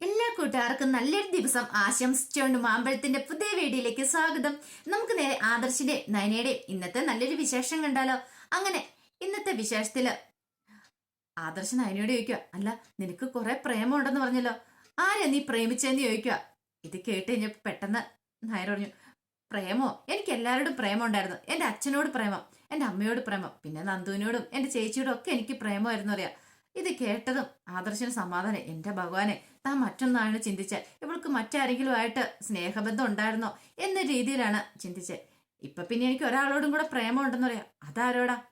എല്ലാ കൂട്ടുകാർക്കും നല്ലൊരു ദിവസം ആശംസിച്ചുകൊണ്ട് മാമ്പഴത്തിന്റെ പുതിയ വീഡിയോയിലേക്ക് സ്വാഗതം. നമുക്ക് നേരെ ആദർശിന്റെ നയനയുടെ ഇന്നത്തെ നല്ലൊരു വിശേഷം കണ്ടാലോ? അങ്ങനെ ഇന്നത്തെ വിശേഷത്തിൽ ആദർശ് നയനയോട് ചോദിക്കുക അല്ല നിനക്ക് കുറെ പ്രേമമുണ്ടെന്ന് പറഞ്ഞല്ലോ. ആരാ നീ പ്രേമിച്ചെന്ന് ചോദിക്കുക ഇത് കേട്ട് കഴിഞ്ഞപ്പോ പെട്ടെന്ന് നായർ പറഞ്ഞു പ്രേമോ? എനിക്ക് എല്ലാവരോടും പ്രേമം ഉണ്ടായിരുന്നു എന്റെ അച്ഛനോട് പ്രേമം എന്റെ അമ്മയോട് പ്രേമം പിന്നെ നന്ദുവിനോടും എന്റെ ചേച്ചിയോടും ഒക്കെ എനിക്ക് പ്രേമമായിരുന്നു അറിയാം ഇത് കേട്ടതും ആദർശന് സമാധാനം. എന്റെ ഭഗവാനെ താൻ മറ്റൊന്നാണ് ചിന്തിച്ച ഇവൾക്ക് മറ്റാരെങ്കിലും ആയിട്ട് സ്നേഹബന്ധം ഉണ്ടായിരുന്നോ എന്ന രീതിയിലാണ് ചിന്തിച്ചത്. ഇപ്പൊ പിന്നെ എനിക്ക് ഒരാളോടും കൂടെ പ്രേമം ഉണ്ടെന്ന് പറയാം. അതാരോടാ?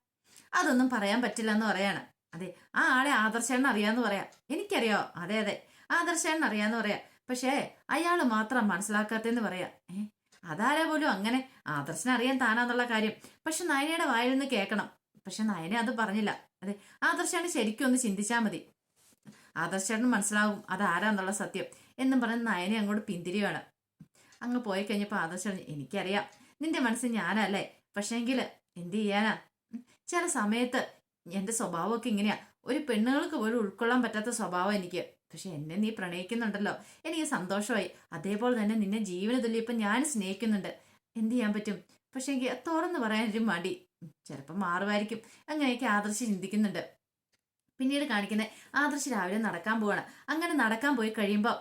അതൊന്നും പറയാൻ പറ്റില്ല എന്ന് പറയാണ്. അതെ ആ ആളെ ആദർശേണ്ണ അറിയാന്ന് പറയാം. എനിക്കറിയോ? അതെ അതെ ആദർശേണ്ണ അറിയാന്ന് പറയാം. പക്ഷേ അയാൾ മാത്രം മനസ്സിലാക്കാത്തെന്ന് പറയാം. ഏ അതാരാ പോലും അങ്ങനെ ആദർശനെ അറിയാൻ താനാന്നുള്ള കാര്യം. പക്ഷെ നയനയുടെ വായിൽ നിന്ന് കേൾക്കണം. പക്ഷെ നയനെ അത് പറഞ്ഞില്ല. അതെ ആദർശാണ് ശരിക്കും ഒന്ന് ചിന്തിച്ചാൽ മതി. ആദർശേട്ടന് മനസ്സിലാവും അതാരാന്നുള്ള സത്യം എന്നും പറഞ്ഞ് നയനെ അങ്ങോട്ട് പിന്തിരിയാണ്. അങ്ങ് പോയി കഴിഞ്ഞപ്പോൾ ആദർശം എനിക്കറിയാം നിന്റെ മനസ്സിൽ ഞാനല്ലേ? പക്ഷേങ്കിൽ എന്ത് ചെയ്യാനാ? ചില സമയത്ത് എന്റെ സ്വഭാവമൊക്കെ ഇങ്ങനെയാ. ഒരു പെണ്ണുങ്ങൾക്ക് പോലും ഉൾക്കൊള്ളാൻ പറ്റാത്ത സ്വഭാവം എനിക്ക്. പക്ഷെ എന്നെ നീ പ്രണയിക്കുന്നുണ്ടല്ലോ. എനിക്ക് സന്തോഷമായി. അതേപോലെ തന്നെ നിന്നെ ജീവന ഇപ്പം ഞാൻ സ്നേഹിക്കുന്നുണ്ട്. എന്ത് ചെയ്യാൻ പറ്റും? പക്ഷേ തുറന്നു പറയാനൊരു മടി. ചിലപ്പോൾ മാറുമായിരിക്കും. അങ്ങനെയൊക്കെ ആദർശ് ചിന്തിക്കുന്നുണ്ട്. പിന്നീട് കാണിക്കുന്നത് ആദർശ് രാവിലെ നടക്കാൻ പോവാണ്. അങ്ങനെ നടക്കാൻ പോയി കഴിയുമ്പോൾ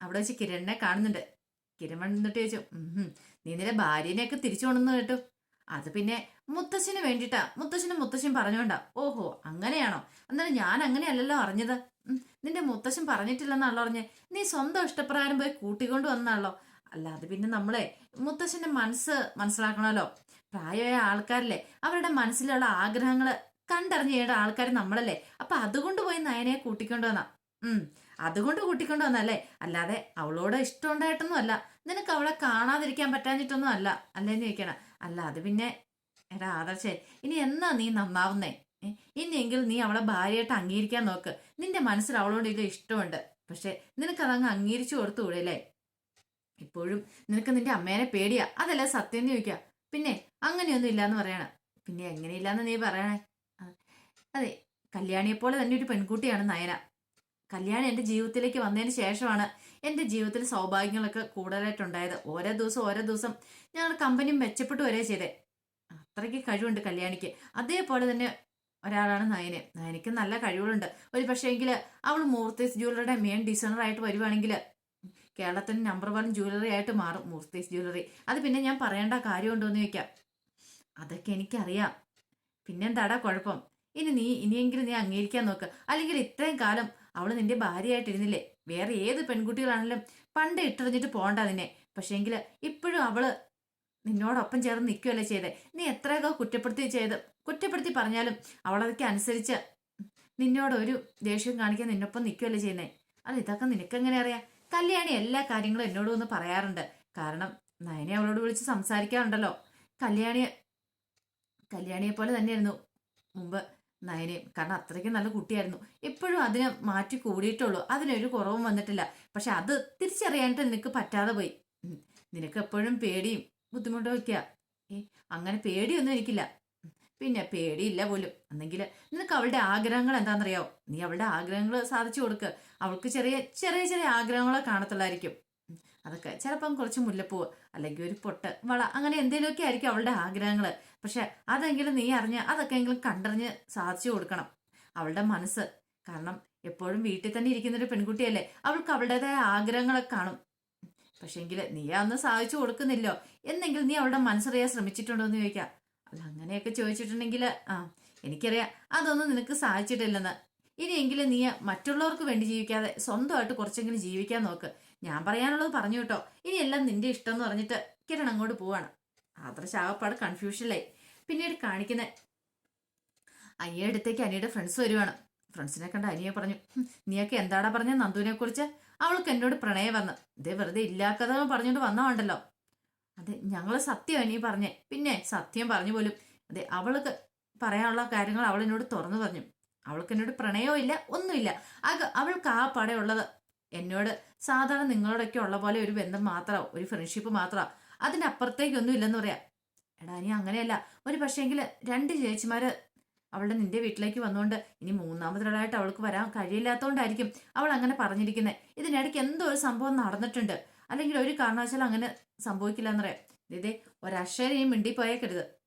അവിടെ വെച്ച് കിരണിനെ കാണുന്നുണ്ട്. കിരൺ വന്നിട്ട് ചോദിച്ചു "ഉം, നീ നിന്റെ ഭാര്യനെയൊക്കെ തിരിച്ചു കൊണ്ടെന്ന് കേട്ടു. അത് പിന്നെ മുത്തശ്ശന് വേണ്ടിയിട്ടാ. മുത്തശ്ശനും മുത്തശ്ശൻ പറഞ്ഞോണ്ടാ ഓഹോ അങ്ങനെയാണോ? എന്നാലും ഞാൻ അങ്ങനെയല്ലല്ലോ അറിഞ്ഞത്. നിന്റെ മുത്തശ്ശൻ പറഞ്ഞിട്ടില്ലെന്നാണല്ലോ അറിഞ്ഞേ. നീ സ്വന്തം ഇഷ്ടപ്രകാരം പോയി കൂട്ടിക്കൊണ്ട് വന്നാണല്ലോ. അല്ലാതെ പിന്നെ നമ്മളെ മുത്തശ്ശന്റെ മനസ്സ് മനസ്സിലാക്കണമല്ലോ. പ്രായമായ ആൾക്കാരല്ലേ? അവരുടെ മനസ്സിലുള്ള ആഗ്രഹങ്ങൾ കണ്ടറിഞ്ഞു ചെയ്യേണ്ട ആൾക്കാർ നമ്മളല്ലേ? അപ്പൊ അതുകൊണ്ട് പോയി നയനെ കൂട്ടിക്കൊണ്ടു വന്നാ. ഉം. അതുകൊണ്ട് കൂട്ടിക്കൊണ്ടു വന്നല്ലേ അല്ലാതെ അവളോട് ഇഷ്ടം ഉണ്ടായിട്ടൊന്നും അല്ല നിനക്ക് അവളെ കാണാതിരിക്കാൻ പറ്റാഞ്ഞിട്ടൊന്നും അല്ല അല്ലേന്ന് ചോദിക്കണ. അല്ല അത് പിന്നെ എടാ ആദർശേ ഇനി എന്നാ നീ നന്നാവുന്നേ? ഇനിയെങ്കിൽ നീ അവളെ ഭാര്യയായിട്ട് അംഗീകരിക്കാൻ നോക്ക്. നിന്റെ മനസ്സിൽ അവളോട് ഇത് ഇഷ്ടമുണ്ട്. പക്ഷെ നിനക്കതങ്ങ് അംഗീകരിച്ചു കൊടുത്തുകൂടെ അല്ലേ? ഇപ്പോഴും നിനക്ക് നിന്റെ അമ്മേനെ പേടിയാ. അതല്ല സത്യം ചോദിക്കുക പിന്നെ അങ്ങനെയൊന്നും ഇല്ലാന്ന് പറയണ. പിന്നെ എങ്ങനെയില്ലാന്ന് നീ പറയണേ? അതെ കല്യാണിയെ പോലെ തന്നെ ഒരു പെൺകുട്ടിയാണ് നയന. കല്യാണി എന്റെ ജീവിതത്തിലേക്ക് വന്നതിന് ശേഷമാണ് എന്റെ ജീവിതത്തിൽ സൗഭാഗ്യങ്ങളൊക്കെ കൂടുതലായിട്ടുണ്ടായത്. ഓരോ ദിവസം ഓരോ ദിവസം ഞങ്ങൾ കമ്പനി മെച്ചപ്പെട്ടു വരെ ചെയ്തേ. അത്രയ്ക്ക് കഴിവുണ്ട് കല്യാണിക്ക്. അതേപോലെ തന്നെ ഒരാളാണ് നയന്. നയനയ്ക്ക് നല്ല കഴിവുകളുണ്ട്. ഒരു പക്ഷേങ്കിൽ അവൾ മൂർത്തീസ് ജ്വല്ലറിയുടെ മെയിൻ ഡിസൈനർ ആയിട്ട് വരുവാണെങ്കിൽ കേരളത്തിന് നമ്പർ വൺ ജ്വല്ലറി ആയിട്ട് മാറും മൂർത്തീസ് ജ്വല്ലറി. അത് പിന്നെ ഞാൻ പറയേണ്ട കാര്യമുണ്ടോ എന്ന് ചോദിക്കാം. അതൊക്കെ എനിക്കറിയാം. പിന്നെന്താടാ കുഴപ്പം? ഇനി നീ ഇനിയെങ്കിലും നീ അംഗീകരിക്കാൻ നോക്ക്. അല്ലെങ്കിൽ ഇത്രയും കാലം അവൾ നിന്റെ ഭാര്യയായിട്ടിരുന്നില്ലേ? വേറെ ഏത് പെൺകുട്ടികളാണെങ്കിലും പണ്ട് ഇട്ടെറിഞ്ഞിട്ട് പോണ്ട നിന്നെ. പക്ഷേങ്കിൽ ഇപ്പോഴും അവൾ നിന്നോടൊപ്പം ചേർന്ന് നിൽക്കുകയല്ലേ ചെയ്തേ? നീ എത്രയൊക്കെ കുറ്റപ്പെടുത്തി ചെയ്ത് കുറ്റപ്പെടുത്തി പറഞ്ഞാലും അവളതൊക്കെ അനുസരിച്ച് നിന്നോടൊരു ദേഷ്യം കാണിക്കാൻ നിന്നൊപ്പം നിൽക്കുകയല്ലേ ചെയ്യുന്നേ? അല്ല ഇതൊക്കെ നിനക്കെങ്ങനെ അറിയാം? കല്യാണി എല്ലാ കാര്യങ്ങളും എന്നോട് ഒന്ന് പറയാറുണ്ട്. കാരണം നയനെ അവളോട് വിളിച്ച് സംസാരിക്കാറുണ്ടല്ലോ. കല്യാണി കല്യാണിയെ പോലെ തന്നെയായിരുന്നു. മുമ്പ് നയനയും കാരണം അത്രയ്ക്ക് നല്ല കുട്ടിയായിരുന്നു. എപ്പോഴും അതിനെ മാറ്റി കൂടിയിട്ടുള്ളൂ അതിനൊരു കുറവും വന്നിട്ടില്ല. പക്ഷെ അത് തിരിച്ചറിയാനായിട്ട് നിനക്ക് പറ്റാതെ പോയി. നിനക്ക് എപ്പോഴും പേടിയും ബുദ്ധിമുട്ടും ഒക്കെയാ. ഏ അങ്ങനെ പേടിയൊന്നും എനിക്കില്ല. പിന്നെ പേടിയില്ല പോലും. എന്നെങ്കിൽ നിനക്ക് അവളുടെ ആഗ്രഹങ്ങൾ എന്താണെന്നറിയാവോ? നീ അവളുടെ ആഗ്രഹങ്ങൾ സാധിച്ചു കൊടുക്കുക അവൾക്ക് ചെറിയ ചെറിയ ചെറിയ ആഗ്രഹങ്ങളെ കാണത്തുള്ളായിരിക്കും. അതൊക്കെ. ചിലപ്പം കുറച്ച് മുല്ലപ്പൂവ് അല്ലെങ്കിൽ ഒരു പൊട്ട് വള അങ്ങനെ എന്തെങ്കിലുമൊക്കെ ആയിരിക്കും അവളുടെ ആഗ്രഹങ്ങൾ പക്ഷെ അതെങ്കിലും നീ അറിഞ്ഞ് അതൊക്കെ എങ്കിലും കണ്ടറിഞ്ഞ് സാധിച്ചു കൊടുക്കണം. അവളുടെ മനസ്സ്. കാരണം എപ്പോഴും വീട്ടിൽ തന്നെ ഇരിക്കുന്ന ഒരു പെൺകുട്ടിയല്ലേ അവൾക്ക് അവളുടേതായ ആഗ്രഹങ്ങളൊക്കെ കാണും. പക്ഷെങ്കിൽ നീ അന്ന് സാധിച്ചു കൊടുക്കുന്നില്ലോ. എന്നെങ്കിൽ നീ അവളുടെ മനസ്സറിയാൻ ശ്രമിച്ചിട്ടുണ്ടോ എന്ന് ചോദിക്കാം. അല്ല അങ്ങനെയൊക്കെ ചോദിച്ചിട്ടുണ്ടെങ്കിൽ ആ എനിക്കറിയാം. അതൊന്നും നിനക്ക് സാധിച്ചിട്ടില്ലെന്ന്. ഇനിയെങ്കിലും നീ മറ്റുള്ളവർക്ക് വേണ്ടി ജീവിക്കാതെ സ്വന്തമായിട്ട് കുറച്ചെങ്കിലും ജീവിക്കാൻ നോക്ക്. ഞാൻ പറയാനുള്ളത് പറഞ്ഞു കേട്ടോ. എല്ലാം നിന്റെ ഇഷ്ടം എന്ന് പറഞ്ഞിട്ട് കിരൺ അങ്ങോട്ട് പോവാണ്. ആദർശ ആകപ്പാട് കൺഫ്യൂഷനിലായി പിന്നീട് കാണിക്കുന്ന അനിയുടെ അടുത്തേക്ക് അനിയുടെ ഫ്രണ്ട്സ് വരുവാണ്. ഫ്രണ്ട്സിനെ കണ്ട അനിയെ പറഞ്ഞു "ഹും, നീയൊക്കെ എന്താടാ പറഞ്ഞ നന്ദുവിനെ കുറിച്ച്? അവൾക്ക് എന്നോട് പ്രണയം വന്ന് ഇതേ വെറുതെ ഇല്ലാക്കഥ പറഞ്ഞോണ്ട് വന്നതുണ്ടല്ലോ അതെ ഞങ്ങൾ സത്യം അനി പറഞ്ഞേ. പിന്നെ സത്യം പറഞ്ഞു പോലും. അതെ അവൾക്ക് പറയാനുള്ള കാര്യങ്ങൾ അവൾ എന്നോട് തുറന്നു പറഞ്ഞു. അവൾക്ക് എന്നോട് പ്രണയവും ഇല്ല ഒന്നുമില്ല. അവൾക്ക് ആ പടയുള്ളത് എന്നോട് സാധാരണ നിങ്ങളോടൊക്കെ ഉള്ള പോലെ ഒരു ബന്ധം മാത്രമോ ഒരു ഫ്രണ്ട്ഷിപ്പ് മാത്രമോ അതിന്റെ അപ്പുറത്തേക്കൊന്നും ഇല്ലെന്ന് പറയാം. എടാ നീ അങ്ങനെയല്ല. ഒരു പക്ഷേങ്കിൽ രണ്ട് ചേച്ചിമാര് അവളുടെ നിന്റെ വീട്ടിലേക്ക് വന്നുകൊണ്ട് ഇനി മൂന്നാമതൊരാളായിട്ട് അവൾക്ക് വരാൻ കഴിയില്ലാത്തതുകൊണ്ടായിരിക്കും അവൾ അങ്ങനെ പറഞ്ഞിരിക്കുന്നത് ഇതിനിടയ്ക്ക് എന്തോ ഒരു സംഭവം നടന്നിട്ടുണ്ട്. അല്ലെങ്കിൽ ഒരു കാരണവശാലും അങ്ങനെ സംഭവിക്കില്ല എന്നറിയാം ഇതേ ഒരക്ഷരം മിണ്ടി പോയേക്കരുത് ഉം,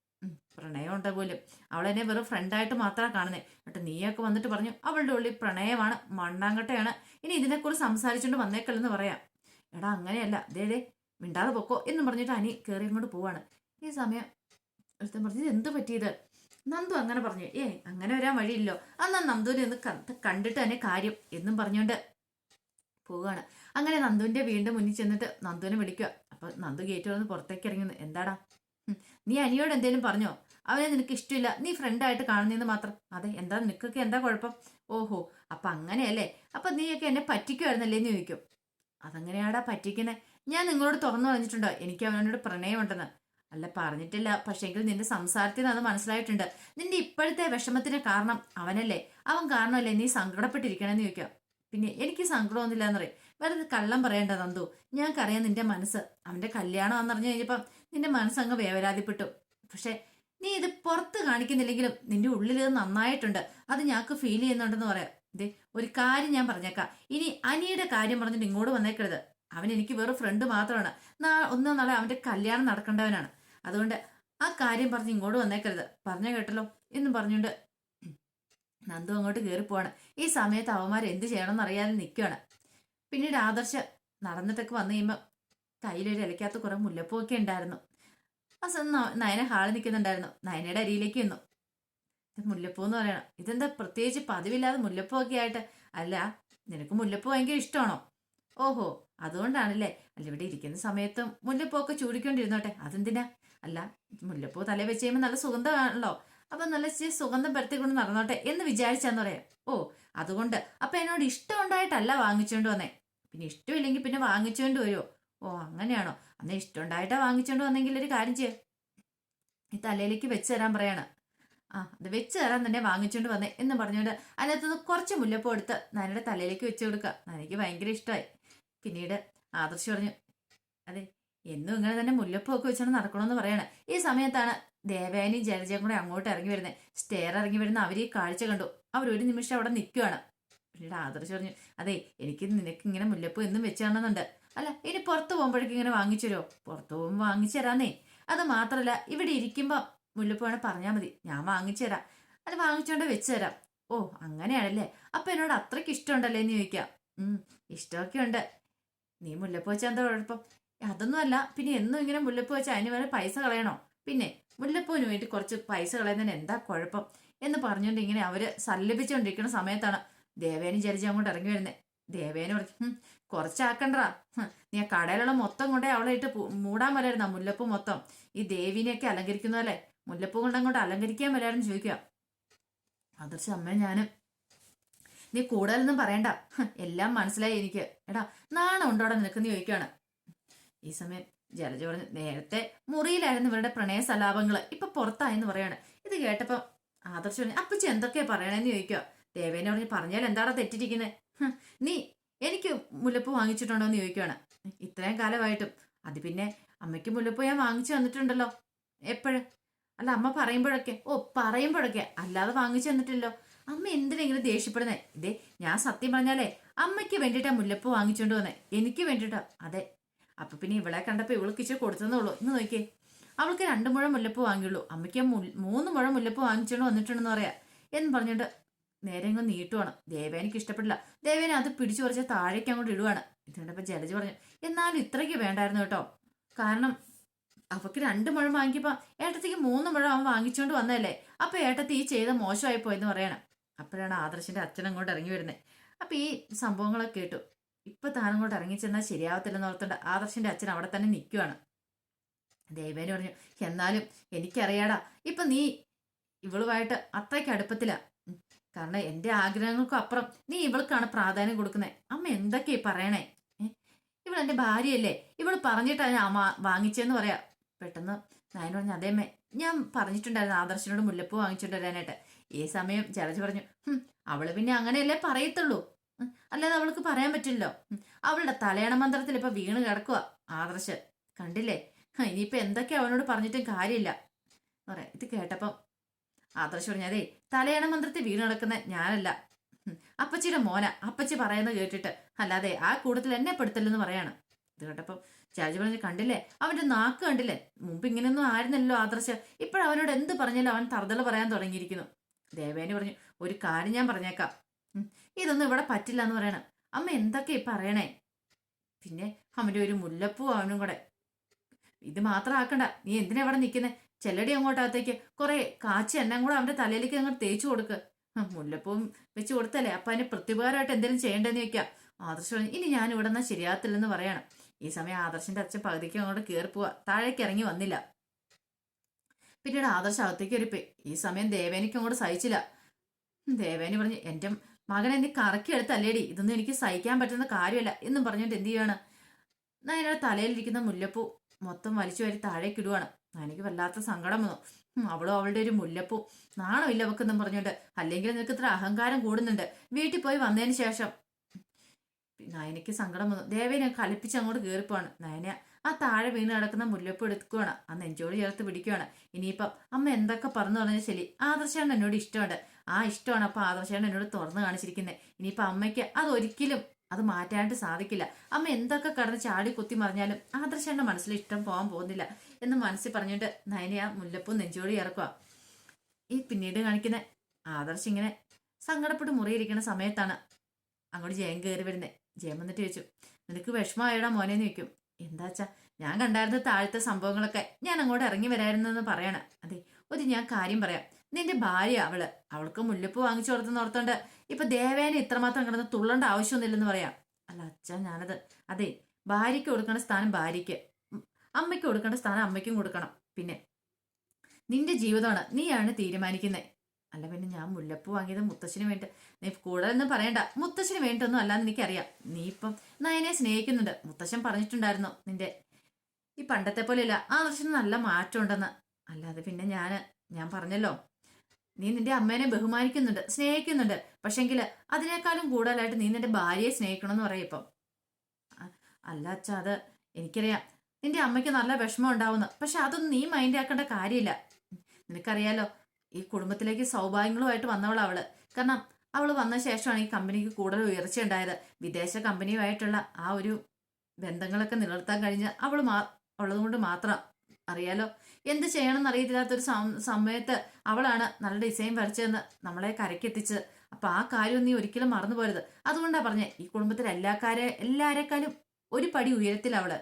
പ്രണയമുണ്ട് പോലും. അവളെന്നെ വെറും ഫ്രണ്ടായിട്ട് മാത്രമാണ് കാണുന്നത് എന്നിട്ട് നീയൊക്കെ വന്നിട്ട് പറഞ്ഞു അവളുടെ ഉള്ളിൽ പ്രണയമാണ് മണ്ണാങ്കട്ടയാണ്. ഇനി ഇതിനെക്കുറിച്ച് സംസാരിച്ചുകൊണ്ട് വന്നേക്കല്ലെന്ന് പറയാം. എടാ അങ്ങനെയല്ല. ദേ ദേ മിണ്ടാതെ പൊക്കോ എന്നും പറഞ്ഞിട്ട് അനി കയറി ഇങ്ങോട്ട് പോവാണ്. ഈ സമയം ഒരുത്തൻ പറഞ്ഞു എന്ത് പറ്റിയത്? നന്ദു അങ്ങനെ പറഞ്ഞു ഏ അങ്ങനെ വരാൻ വഴിയില്ലോ അന്നാ നന്ദുവിനെ ഒന്ന് കണ്ടിട്ട് തന്നെ കാര്യം എന്നും പറഞ്ഞുകൊണ്ട് പോവുകയാണ് അങ്ങനെ നന്ദുവിന്റെ വീണ്ടും മുന്നിൽ ചെന്നിട്ട് നന്ദുവിനെ വിളിക്കുക അപ്പൊ നന്ദു ഗേറ്റ് വന്ന് പുറത്തേക്ക് ഇറങ്ങുന്നു എന്താടാ? നീ അനിയോട് എന്തേലും പറഞ്ഞോ? അവനെ നിനക്ക് ഇഷ്ടമില്ല നീ ഫ്രണ്ടായിട്ട് കാണുന്നതെന്ന് മാത്രം. അതെ എന്താ നിനക്കൊക്കെ എന്താ കുഴപ്പം? ഓഹോ അപ്പൊ അങ്ങനെയല്ലേ? അപ്പൊ നീയൊക്കെ എന്നെ പറ്റിക്കുമായിരുന്നല്ലേ എന്ന് ചോദിക്കും. അതെങ്ങനെയാടാ പറ്റിക്കണേ? ഞാൻ നിങ്ങളോട് തുറന്നു പറഞ്ഞിട്ടുണ്ടോ. എനിക്ക് അവനോട് പ്രണയമുണ്ടെന്ന്. അല്ല പറഞ്ഞിട്ടില്ല. പക്ഷേങ്കിൽ നിന്റെ സംസാരത്തിൽ നിന്ന് അത് മനസ്സിലായിട്ടുണ്ട്. നിന്റെ ഇപ്പോഴത്തെ വിഷമത്തിന് കാരണം അവനല്ലേ. അവൻ കാരണമല്ലേ നീ സങ്കടപ്പെട്ടിരിക്കണമെന്ന് ചോദിക്കാം. പിന്നെ എനിക്ക് സങ്കടമൊന്നുമില്ല എന്നറിയാം വെറുതെ കള്ളം പറയണ്ട നന്ദു. ഞങ്ങൾക്കറിയാം നിന്റെ മനസ്സ്. അവന്റെ കല്യാണം എന്നറിഞ്ഞു കഴിഞ്ഞപ്പം നിന്റെ മനസ്സങ്ങ് വേവരാതിപ്പെട്ടു പക്ഷെ നീ ഇത് പുറത്ത് കാണിക്കുന്നില്ലെങ്കിലും നിന്റെ ഉള്ളിൽ ഇത് നന്നായിട്ടുണ്ട്. അത് ഞങ്ങൾക്ക് ഫീൽ ചെയ്യുന്നുണ്ടെന്ന് പറയാം. ദേ ഒരു കാര്യം ഞാൻ പറഞ്ഞേക്കാം. ഇനി അനിയുടെ കാര്യം പറഞ്ഞിട്ട് ഇങ്ങോട്ട് വന്നേക്കരുത്. അവൻ എനിക്ക് വെറും ഫ്രണ്ട് മാത്രമാണ്. നാ ഒന്നാം നാളെ അവന്റെ കല്യാണം നടക്കേണ്ടവനാണ്. അതുകൊണ്ട് ആ കാര്യം പറഞ്ഞ് ഇങ്ങോട്ട് വന്നേക്കരുത്. പറഞ്ഞു കേട്ടല്ലോ എന്നും പറഞ്ഞുകൊണ്ട് നന്ദു അങ്ങോട്ട് കയറിപ്പോവാണ് ഈ സമയത്ത് അവന്മാർ എന്ത് ചെയ്യണമെന്ന് അറിയാതെ നിൽക്കുകയാണ് പിന്നീട് ആദർശ നടന്നിട്ടൊക്കെ വന്നു കഴിയുമ്പോൾ കയ്യിലൊരു കുറേ കുറെ മുല്ലപ്പൂവൊക്കെ ഉണ്ടായിരുന്നു. ആ സ്വന്തം നയന ഹാളിൽ നിൽക്കുന്നുണ്ടായിരുന്നു നയനയുടെ അരിയിലേക്ക് വന്നു മുല്ലപ്പൂ എന്ന് പറയണം. ഇതെന്താ പ്രത്യേകിച്ച് പതിവില്ലാതെ മുല്ലപ്പൂവൊക്കെ ആയിട്ട്? അല്ല നിനക്ക് മുല്ലപ്പൂ ഭയങ്കര ഇഷ്ടമാണോ? ഓഹോ അതുകൊണ്ടാണല്ലേ. അല്ല ഇവിടെ ഇരിക്കുന്ന സമയത്തും മുല്ലപ്പൂ ഒക്കെ ചൂടിക്കൊണ്ടിരുന്നോട്ടെ. അതെന്തിനാ? അല്ല മുല്ലപ്പൂ തല വെച്ച് കഴിയുമ്പോൾ നല്ല സുഗന്ധമാണല്ലോ. അപ്പൊ നല്ല സുഗന്ധം പരത്തിക്കൊണ്ട് നടന്നോട്ടെ എന്ന് വിചാരിച്ചാന്ന് പറയാം. ഓ അതുകൊണ്ട്. അപ്പൊ എന്നോട് ഇഷ്ടം ഉണ്ടായിട്ടല്ല വാങ്ങിച്ചുകൊണ്ട് വന്നേ. പിന്നെ ഇഷ്ടമില്ലെങ്കിൽ പിന്നെ വാങ്ങിച്ചോണ്ട് വരുമോ ഓ അങ്ങനെയാണോ? അന്ന് ഇഷ്ടം ഉണ്ടായിട്ടാ വാങ്ങിച്ചോണ്ട് വന്നെങ്കിൽ ഒരു കാര്യം ചെയ്യ. ഈ തലയിലേക്ക് വെച്ച് തരാൻ പറയാണ്. ആ അത് വെച്ച് തരാൻ തന്നെ വാങ്ങിച്ചോണ്ട് വന്നേ എന്ന് പറഞ്ഞുകൊണ്ട് അതിനകത്ത് കുറച്ച് മുല്ലപ്പൂ എടുത്ത് നനയുടെ തലയിലേക്ക് വെച്ച് കൊടുക്കുക നനയ്ക്ക് ഭയങ്കര ഇഷ്ടമായി പിന്നീട് ആദർശ് പറഞ്ഞു അതെ എന്നും ഇങ്ങനെ തന്നെ മുല്ലപ്പൂ ഒക്കെ വെച്ചാണ് നടക്കണമെന്ന് പറയാണ്. ഈ സമയത്താണ് ദേവയാനിയും ജലജയും കൂടെ അങ്ങോട്ട് ഇറങ്ങി വരുന്നത് സ്റ്റെയർ ഇറങ്ങി വരുന്ന അവർ ഈ കാഴ്ച കണ്ടു. അവർ ഒരു നിമിഷം അവിടെ നിൽക്കുകയാണ് പിന്നീട് ആദർശ് പറഞ്ഞു അതെ എനിക്ക് നിനക്ക് ഇങ്ങനെ മുല്ലപ്പൂ എന്നും വെച്ച് കാണുന്നുണ്ട് അല്ല ഇനി പുറത്തു പോകുമ്പോഴേക്കും ഇങ്ങനെ വാങ്ങിച്ചു പുറത്ത് പോകുമ്പോൾ വാങ്ങിച്ചു തരാന്നേ അത് മാത്രമല്ല ഇവിടെ ഇരിക്കുമ്പോൾ മുല്ലപ്പൂ വേണേൽ പറഞ്ഞാൽ മതി. ഞാൻ വാങ്ങിച്ചു തരാം അത് വാങ്ങിച്ചോണ്ട് വെച്ച് തരാം ഓ അങ്ങനെയാണല്ലേ? അപ്പൊ എന്നോട് അത്രയ്ക്ക് ഇഷ്ടമുണ്ടല്ലേ എന്ന് ചോദിക്കാം. ഉം ഇഷ്ടമൊക്കെ ഉണ്ട്. നീ മുല്ലപ്പൂ വെച്ചാൽ എന്താ കുഴപ്പം? അതൊന്നും അല്ല. പിന്നെ എന്നും ഇങ്ങനെ മുല്ലപ്പൂ വെച്ചാൽ അതിന് വേറെ പൈസ കളയണോ? പിന്നെ മുല്ലപ്പൂവിന് വേണ്ടി കുറച്ച് പൈസ കളയുന്നതിന് എന്താ കുഴപ്പം? എന്ന് പറഞ്ഞുകൊണ്ട് ഇങ്ങനെ അവർ സല്ലപിച്ചുകൊണ്ടിരിക്കുന്ന സമയത്താണ് ദേവേനും ചരിച്ച് അങ്ങോട്ട് ഇറങ്ങി വരുന്നേ. ദേവേന പറഞ്ഞു കുറച്ചാക്കണ്ടാ നീ ആ കടയിലുള്ള മൊത്തം കൊണ്ടേ അവളെ ഇട്ട് മൂടാൻ വരായിരുന്നു മുല്ലപ്പൂ മൊത്തം. ഈ ദേവിനെയൊക്കെ അലങ്കരിക്കുന്നതല്ലേ? മുല്ലപ്പൂ കൊണ്ട് അങ്ങോട്ട് അലങ്കരിക്കാൻ വരായിരുന്നു ചോദിക്കുക ആദർശ അമ്മ ഞാനും. നീ കൂടുതലൊന്നും പറയണ്ട. എല്ലാം മനസ്സിലായി എനിക്ക്. എടാ നാണം ഉണ്ടോടെ നിനക്ക് നീ ചോദിക്കുകയാണ് ഈ സമയം ജലജ പറഞ്ഞു നേരത്തെ മുറിയിലായിരുന്നു ഇവരുടെ പ്രണയ സലാപങ്ങൾ. ഇപ്പൊ പുറത്തായെന്ന് പറയാണ്. ഇത് കേട്ടപ്പോ ആദർശ് പറഞ്ഞു അപ്പച്ചി എന്തൊക്കെയാ പറയണേന്ന് ചോദിക്കുക ദേവേനെ പറഞ്ഞ് പറഞ്ഞാൽ എന്താടാ തെറ്റിരിക്കുന്നത് നീ എനിക്ക് മുല്ലപ്പൂ വാങ്ങിച്ചിട്ടുണ്ടോ എന്ന് ചോദിക്കുകയാണ് ഇത്രയും കാലമായിട്ടും. അത് പിന്നെ അമ്മയ്ക്ക് മുല്ലപ്പൂ ഞാൻ വാങ്ങിച്ചു തന്നിട്ടുണ്ടല്ലോ. എപ്പോഴും? അല്ല അമ്മ പറയുമ്പോഴൊക്കെ. ഓ പറയുമ്പോഴൊക്കെ. അല്ലാതെ വാങ്ങിച്ചു തന്നിട്ടില്ലോ അമ്മ എന്തിനെങ്കിലും ദേഷ്യപ്പെടുന്നേ? ഇതേ ഞാൻ സത്യം പറഞ്ഞാലേ അമ്മയ്ക്ക് വേണ്ടിയിട്ടാ മുല്ലപ്പൂ വാങ്ങിച്ചോണ്ട് വന്നേ. എനിക്ക് വേണ്ടിയിട്ടാ. അതെ. അപ്പൊ പിന്നെ ഇവളെ കണ്ടപ്പോ ഇവൾക്ക് ഇച്ചിരി ഉള്ളൂ. ഇന്ന് നോക്കിയേ. അവൾക്ക് രണ്ട് മുഴം മുല്ലപ്പൂ വാങ്ങിയുള്ളൂ. അമ്മയ്ക്ക് മൂന്ന് മുഴം മുല്ലപ്പൂ വാങ്ങിച്ചോണ്ട് വന്നിട്ടുണ്ടെന്ന് പറയാ. എന്ന് പറഞ്ഞിട്ട് നേരെ അങ്ങ് നീട്ടുവാണ് ദേവേനിക്ക് ഇഷ്ടപ്പെടില്ല. ദേവേനെ അത് പിടിച്ചു കുറച്ച് താഴേക്ക് അങ്ങോട്ട് ഇടുവാണ്. ഇത് കണ്ടപ്പോ ജലജ് പറഞ്ഞു എന്നാലും ഇത്രയ്ക്ക് വേണ്ടായിരുന്നു കേട്ടോ. കാരണം അവക്ക് രണ്ട് മുഴം വാങ്ങിയപ്പോൾ ഏട്ടത്തിക്ക് മൂന്ന് മുഴം അവൻ വാങ്ങിച്ചോണ്ട് വന്നതല്ലേ? അപ്പൊ ഏട്ടത്തി ഈ ചെയ്ത മോശമായി പോയെന്ന് പറയണം. അപ്പോഴാണ് ആദർശിന്റെ അച്ഛൻ അങ്ങോട്ട് ഇറങ്ങി വരുന്നത് അപ്പൊ ഈ സംഭവങ്ങളൊക്കെ കേട്ടു. ഇപ്പൊ താനങ്ങോട്ട് ഇറങ്ങി ചെന്നാൽ ശരിയാവത്തില്ലെന്ന് ഓർത്തുണ്ട് ആദർശിന്റെ അച്ഛൻ അവിടെ തന്നെ നിൽക്കുവാണ് ദേവേന് പറഞ്ഞു എന്നാലും എനിക്കറിയാടാ ഇപ്പൊ നീ ഇവളുമായിട്ട് അത്രയ്ക്ക് അടുപ്പത്തില. കാരണം എന്റെ ആഗ്രഹങ്ങൾക്കും അപ്പുറം. നീ ഇവൾക്കാണ് പ്രാധാന്യം കൊടുക്കുന്നത് അമ്മ എന്തൊക്കെയാ പറയണേ? ഇവൾ എന്റെ ഭാര്യയല്ലേ. ഇവൾ പറഞ്ഞിട്ടാണ് അമ്മ വാങ്ങിച്ചതെന്ന് പറയാ. പെട്ടെന്ന് നായൻ പറഞ്ഞു അതേമ്മേ ഞാൻ പറഞ്ഞിട്ടുണ്ടായിരുന്നു ആദർശനോട് മുല്ലപ്പൂ വാങ്ങിച്ചോണ്ട് വരാനായിട്ട് ഈ സമയം ജലജ പറഞ്ഞു "ഹും, അവൾ പിന്നെ അങ്ങനെയല്ലേ പറയത്തുള്ളൂ. അല്ലാതെ അവൾക്ക് പറയാൻ പറ്റില്ലല്ലോ. അവളുടെ തലയണ മന്ത്രത്തിൽ ഇപ്പൊ വീണ് കിടക്കുക ആദർശ്. കണ്ടില്ലേ? ഇനിയിപ്പൊ എന്തൊക്കെ അവനോട് പറഞ്ഞിട്ടും കാര്യമില്ല. പറയാം. ഇത് കേട്ടപ്പം ആദർശ് പറഞ്ഞു തലയണ മന്ത്രത്തിൽ വീണ് കിടക്കുന്ന ഞാനല്ല. അപ്പച്ചിയുടെ മോന. അപ്പച്ചി പറയുന്നത് കേട്ടിട്ട് അല്ലാതെ ആ കൂട്ടത്തിൽ എന്നെ പെടുത്തല്ലെന്ന് പറയാണ്. ഇത് കേട്ടപ്പം ചാജി പറഞ്ഞു കണ്ടില്ലേ? അവന്റെ നാക്ക് കണ്ടില്ലേ? മുമ്പ് ഇങ്ങനെയൊന്നും ആയിരുന്നല്ലോ ആദർശ്. ഇപ്പോഴവനോട് എന്ത് പറഞ്ഞാലും അവൻ തറുതല പറയാൻ തുടങ്ങിയിരിക്കുന്നു. ദേവേനി പറഞ്ഞു ഒരു കാര്യം ഞാൻ പറഞ്ഞേക്കാം. ഇതൊന്നും ഇവിടെ പറ്റില്ല എന്ന് പറയണം. അമ്മ എന്തൊക്കെ ഈ പറയണേ പിന്നെ അവന്റെ ഒരു മുല്ലപ്പൂ അവനും കൂടെ. ഇത് മാത്രം ആക്കണ്ട. നീ എന്തിനാ ഇവിടെ നിൽക്കുന്നേ? ചെല്ലടി അങ്ങോട്ടകത്തേക്ക്. കുറെ കാച്ചി എണ്ണം കൂടെ അവന്റെ തലയിലേക്ക് അങ്ങോട്ട് തേച്ചു കൊടുക്ക്. മുല്ലപ്പൂവും വെച്ച് കൊടുത്തല്ലേ? അപ്പൊ അതിന് പ്രത്യുപകാരമായിട്ട് എന്തെങ്കിലും ചെയ്യേണ്ടെന്ന് ചോദിക്കാം. ആദർശ് ഇനി ഞാൻ ഇവിടെ നിന്നാ ശരിയാകത്തില്ലെന്ന് പറയണം. ഈ സമയം ആദർശിന്റെ അച്ഛൻ പകുതിക്ക് അങ്ങോട്ട് കയറി പോവാ താഴേക്ക് ഇറങ്ങി വന്നില്ല. പിന്നീട് ആദർശ് അകത്തേക്ക് കയറിപ്പോയി. ഈ സമയം ദേവേനിക്ക് അങ്ങോട്ട് സഹിച്ചില്ല. ദേവേനി പറഞ്ഞു എന്റെ മകനെ നീ കറക്കി എടുത്തല്ലേടി? ഇതൊന്നും എനിക്ക് സഹിക്കാൻ പറ്റുന്ന കാര്യമല്ല എന്നും പറഞ്ഞിട്ട് എന്ത് ചെയ്യാണ് നയനയുടെ തലയിലിരിക്കുന്ന മുല്ലപ്പൂ മൊത്തം വലിച്ചു വാരി താഴേക്ക് ഇടുവാണ്. എനിക്ക് വല്ലാത്ത സങ്കടം വന്നു. അവളും അവളുടെ ഒരു മുല്ലപ്പൂ. നാണമില്ല അവക്കെന്നും പറഞ്ഞോണ്ട് അല്ലെങ്കിൽ നിനക്ക് ഇത്ര അഹങ്കാരം കൂടുന്നുണ്ട്. വീട്ടിൽ പോയി വന്നതിന് ശേഷം. നയനയ്ക്ക് സങ്കടം വന്നു. ഞാൻ കളിപ്പിച്ച് അങ്ങോട്ട് കയറിപ്പോവാണ്. നയന ആ താഴെ വീണ് കിടക്കുന്ന മുല്ലപ്പൂ എടുക്കുകയാണ് ആ നെഞ്ചോട് ചേർത്ത് പിടിക്കുകയാണ് ഇനിയിപ്പം അമ്മ എന്തൊക്കെ പറഞ്ഞു പറഞ്ഞാൽ ശരി. ആദർശാണ് എന്നോട് ഇഷ്ടമുണ്ട്. ആ ഇഷ്ടമാണ്. അപ്പൊ ആദർശാണ് എന്നോട് തുറന്നു കാണിച്ചിരിക്കുന്നത് ഇനിയിപ്പം അമ്മയ്ക്ക് അത് ഒരിക്കലും അത് മാറ്റാനായിട്ട് സാധിക്കില്ല. അമ്മ എന്തൊക്കെ കടന്ന് ചാടി കുത്തി മറിഞ്ഞാലും ആദർശന്റെ മനസ്സിൽ ഇഷ്ടം പോകാൻ പോകുന്നില്ല എന്ന് മനസ്സിൽ പറഞ്ഞിട്ട് നയനെ ആ മുല്ലപ്പൂ നെഞ്ചോടി ഇറക്കുക. ഈ പിന്നീട് കാണിക്കുന്ന ആദർശ് ഇങ്ങനെ സങ്കടപ്പെട്ട് മുറിയിരിക്കുന്ന സമയത്താണ് അങ്ങോട്ട് ജയം കയറി വരുന്നത് ജയം വന്നിട്ട് ചോദിച്ചു നിനക്ക് വിഷമമായടാ മോനെന്ന് ചോദിക്കും. എന്താച്ചാ ഞാൻ കണ്ടായിരുന്ന താഴത്തെ സംഭവങ്ങളൊക്കെ ഞാൻ അങ്ങോട്ട് ഇറങ്ങി വരായിരുന്നെന്ന് പറയണം. അതെ ഒരു ഞാൻ കാര്യം പറയാം. നിന്റെ ഭാര്യ അവൾ. അവൾക്ക് മുല്ലപ്പൂ വാങ്ങിച്ചു കൊടുത്തെന്ന് ഓർത്തോണ്ട് ഇപ്പൊ ദേവേനെ ഇത്രമാത്രം കിടന്ന് തുള്ളേണ്ട ആവശ്യമൊന്നുമില്ലെന്ന് പറയാം. അല്ല അച്ഛാ ഞാനത്. അതെ ഭാര്യയ്ക്ക് കൊടുക്കേണ്ട സ്ഥാനം ഭാര്യയ്ക്ക്. അമ്മയ്ക്ക് കൊടുക്കേണ്ട സ്ഥാനം അമ്മയ്ക്കും കൊടുക്കണം. പിന്നെ നിന്റെ ജീവിതമാണ്. നീയാണ് തീരുമാനിക്കുന്നത് അല്ല പിന്നെ ഞാൻ മുല്ലപ്പൂ വാങ്ങിയത് മുത്തശ്ശിന് വേണ്ടി. നീ കൂടുതലൊന്നും പറയണ്ട. മുത്തശ്ശിന് വേണ്ടിയൊന്നും അല്ലാന്ന് എനിക്കറിയാം. നീ ഇപ്പം നയനെ സ്നേഹിക്കുന്നുണ്ട്. മുത്തശ്ശൻ പറഞ്ഞിട്ടുണ്ടായിരുന്നു നിന്റെ ഈ പണ്ടത്തെ പോലെയല്ല. ആ ദർശനം നല്ല മാറ്റം ഉണ്ടെന്ന് അല്ലാതെ പിന്നെ ഞാൻ ഞാൻ പറഞ്ഞല്ലോ. നീ നിന്റെ അമ്മേനെ ബഹുമാനിക്കുന്നുണ്ട് സ്നേഹിക്കുന്നുണ്ട്. പക്ഷെങ്കിൽ അതിനേക്കാളും കൂടുതലായിട്ട് നീ നിന്റെ ഭാര്യയെ സ്നേഹിക്കണമെന്ന് പറയും ഇപ്പം. അല്ല അച്ഛാ അത് എനിക്കറിയാം. നിന്റെ അമ്മയ്ക്ക് നല്ല വിഷമം ഉണ്ടാവുന്നു. പക്ഷെ അതൊന്നും നീ മൈൻഡ് ആക്കേണ്ട കാര്യമില്ല. നിനക്കറിയാലോ ഈ കുടുംബത്തിലേക്ക് സൗഭാഗ്യങ്ങളുമായിട്ട് വന്നവൾ അവൾ. കാരണം അവൾ വന്ന ശേഷമാണ് ഈ കമ്പനിക്ക് കൂടുതൽ ഉയർച്ച ഉണ്ടായത്. വിദേശ കമ്പനിയുമായിട്ടുള്ള ആ ഒരു ബന്ധങ്ങളൊക്കെ നിലനിർത്താൻ കഴിഞ്ഞ അവൾ മാ ഉള്ളതുകൊണ്ട് മാത്രം. അറിയാലോ? എന്ത് ചെയ്യണമെന്ന് അറിയത്തില്ലാത്തൊരു സമയത്ത് അവളാണ് നല്ല ഡിസൈൻ വരച്ചതെന്ന് നമ്മളെ കരക്കെത്തിച്ച് അപ്പൊ ആ കാര്യം നീ ഒരിക്കലും മറന്നു പോരുത് അതുകൊണ്ടാ പറഞ്ഞേ ഈ കുടുംബത്തിലെ എല്ലാക്കാരെ കാരെ എല്ലാരെക്കാളും ഒരു പടി ഉയരത്തിൽ അവൾ.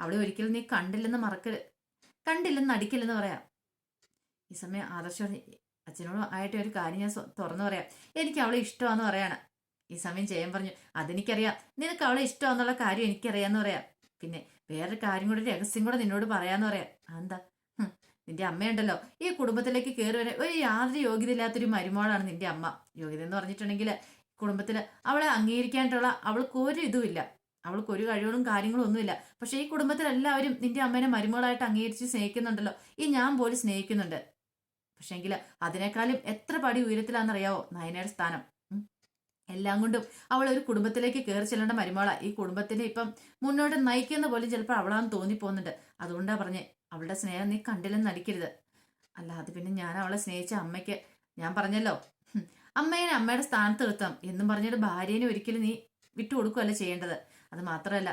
അവളെ ഒരിക്കലും നീ കണ്ടില്ലെന്ന് മറക്കരുത്. കണ്ടില്ലെന്ന് നടിക്കില്ലെന്ന് പറയാം. ഈ സമയം ആദർശ അച്ഛനോടും ആയിട്ട് ഒരു കാര്യം ഞാൻ തുറന്നു പറയാം. എനിക്ക് അവളെ ഇഷ്ടമാന്ന് പറയാണ്. ഈ സമയം ചെയ്യാൻ പറഞ്ഞു അതെനിക്കറിയാം. നിനക്ക് അവളെ ഇഷ്ടമാന്നുള്ള കാര്യം എനിക്കറിയാന്ന് പറയാം. പിന്നെ വേറൊരു കാര്യം കൂടെ രഹസ്യം കൂടെ നിന്നോട് പറയാന്ന് പറയാം. അതെന്താ? നിന്റെ അമ്മയുണ്ടല്ലോ. ഈ കുടുംബത്തിലേക്ക് കയറി വരാൻ ഒരു യാതൊരു യോഗ്യത യോഗ്യതയില്ലാത്തൊരു മരുമോളാണ് നിന്റെ അമ്മ. യോഗ്യത എന്ന് പറഞ്ഞിട്ടുണ്ടെങ്കിൽ കുടുംബത്തിൽ അവളെ അംഗീകരിക്കാനായിട്ടുള്ള അവൾക്ക് ഒരു ഇതുമില്ല. അവൾക്ക് ഒരു കഴിവുകളും കാര്യങ്ങളും ഒന്നുമില്ല. പക്ഷെ ഈ കുടുംബത്തിൽ എല്ലാവരും നിന്റെ അമ്മേനെ മരുമകളായിട്ട് അംഗീകരിച്ച് സ്നേഹിക്കുന്നുണ്ടല്ലോ. ഈ ഞാൻ പോലും സ്നേഹിക്കുന്നുണ്ട്. പക്ഷെങ്കിൽ അതിനേക്കാളും എത്ര പടി ഉയരത്തിലാണെന്നറിയാവോ? നയനയുടെ സ്ഥാനം. എല്ലാം കൊണ്ടും അവൾ ഒരു കുടുംബത്തിലേക്ക് കയറി ചെല്ലേണ്ട മരുമകള ഈ കുടുംബത്തിനെ ഇപ്പം മുന്നോട്ട് നയിക്കുന്ന പോലും ചിലപ്പോൾ അവളാന്ന് തോന്നിപ്പോകുന്നുണ്ട്. അതുകൊണ്ടാ പറഞ്ഞേ അവളുടെ സ്നേഹം നീ കണ്ടില്ലെന്ന് നടിക്കരുത്. അല്ല അത് പിന്നെ ഞാൻ അവളെ സ്നേഹിച്ച അമ്മയ്ക്ക് ഞാൻ പറഞ്ഞല്ലോ. അമ്മേനെ അമ്മയുടെ സ്ഥാനത്ത് നിർത്താം എന്നും പറഞ്ഞിട്ട് ഭാര്യേനെ ഒരിക്കലും നീ വിട്ടു വിട്ടുകൊടുക്കുകയല്ല ചെയ്യേണ്ടത്. അത് മാത്രമല്ല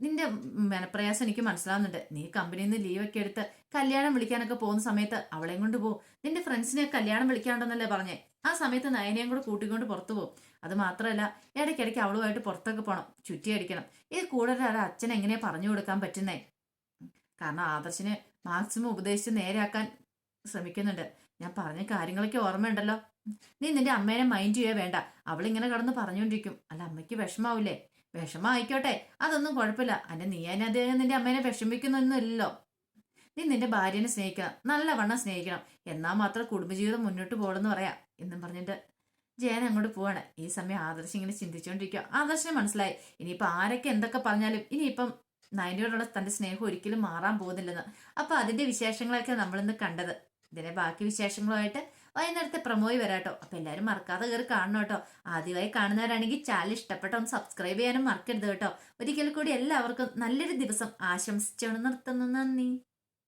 നിന്റെ മനപ്രയാസം എനിക്ക് മനസ്സിലാവുന്നുണ്ട്. നീ കമ്പനിയിൽ നിന്ന് ലീവൊക്കെ എടുത്ത് കല്യാണം വിളിക്കാനൊക്കെ പോകുന്ന സമയത്ത് അവളെയും കൊണ്ട് പോകും നിന്റെ ഫ്രണ്ട്സിനെ കല്യാണം വിളിക്കാണ്ടെന്നല്ലേ പറഞ്ഞേ. ആ സമയത്ത് നയനയും കൂടെ കൂട്ടിക്കൊണ്ട് പുറത്തു പോകും. അത് മാത്രമല്ല ഇടയ്ക്കിടയ്ക്ക് അവളുമായിട്ട് പുറത്തൊക്കെ പോകണം ചുറ്റി അടിക്കണം. ഇത് കൂടുതൽ ഒരു അച്ഛൻ എങ്ങനെയാ പറഞ്ഞു കൊടുക്കാൻ പറ്റുന്നേ? കാരണം ആദർശിനെ മാക്സിമം ഉപദേശിച്ച് നേരെയാക്കാൻ ശ്രമിക്കുന്നുണ്ട്. ഞാൻ പറഞ്ഞ കാര്യങ്ങളൊക്കെ ഓർമ്മയുണ്ടല്ലോ. നീ നിന്റെ അമ്മേനെ മൈൻഡ് ചെയ്യാ വേണ്ട. അവളിങ്ങനെ കടന്ന് പറഞ്ഞുകൊണ്ടിരിക്കും. അല്ല അമ്മയ്ക്ക് വിഷമാവില്ലേ? വിഷമം ആയിക്കോട്ടെ അതൊന്നും കുഴപ്പമില്ല. അന്റെ നീ അതിനെ നിന്റെ അമ്മേനെ വിഷമിക്കുന്നൊന്നുമില്ലല്ലോ. നീ നിന്റെ ഭാര്യനെ സ്നേഹിക്കണം നല്ലവണ്ണം സ്നേഹിക്കണം. എന്നാൽ മാത്രം കുടുംബജീവിതം മുന്നോട്ട് പോകണമെന്ന് പറയാം എന്നും പറഞ്ഞിട്ട് ജയൻ അങ്ങോട്ട് പോവാണ്. ഈ സമയം ആദർശം ഇങ്ങനെ ചിന്തിച്ചുകൊണ്ടിരിക്കുക ആദർശന് മനസ്സിലായി ഇനിയിപ്പോൾ ആരൊക്കെ എന്തൊക്കെ പറഞ്ഞാലും ഇനിയിപ്പം നയനയോടുള്ള തന്റെ സ്നേഹം ഒരിക്കലും മാറാൻ പോകുന്നില്ലെന്ന്. അപ്പൊ അതിന്റെ വിശേഷങ്ങളൊക്കെ നമ്മളിന്ന് കണ്ടത്. ഇതിനെ ബാക്കി വിശേഷങ്ങളുമായിട്ട് വൈകുന്നേരത്തെ പ്രമോയി വരാട്ടോ. അപ്പൊ എല്ലാവരും മറക്കാതെ കയറി കാണണം കേട്ടോ. ആദ്യമായി കാണുന്നവരാണെങ്കിൽ ചാനൽ ഇഷ്ടപ്പെട്ട ഒന്ന് സബ്സ്ക്രൈബ് ചെയ്യാനും മറക്കരുത് കേട്ടോ. ഒരിക്കൽ കൂടി എല്ലാവർക്കും നല്ലൊരു ദിവസം ആശംസിച്ചുകൊണ്ട് നിർത്തുന്നു. നന്ദി.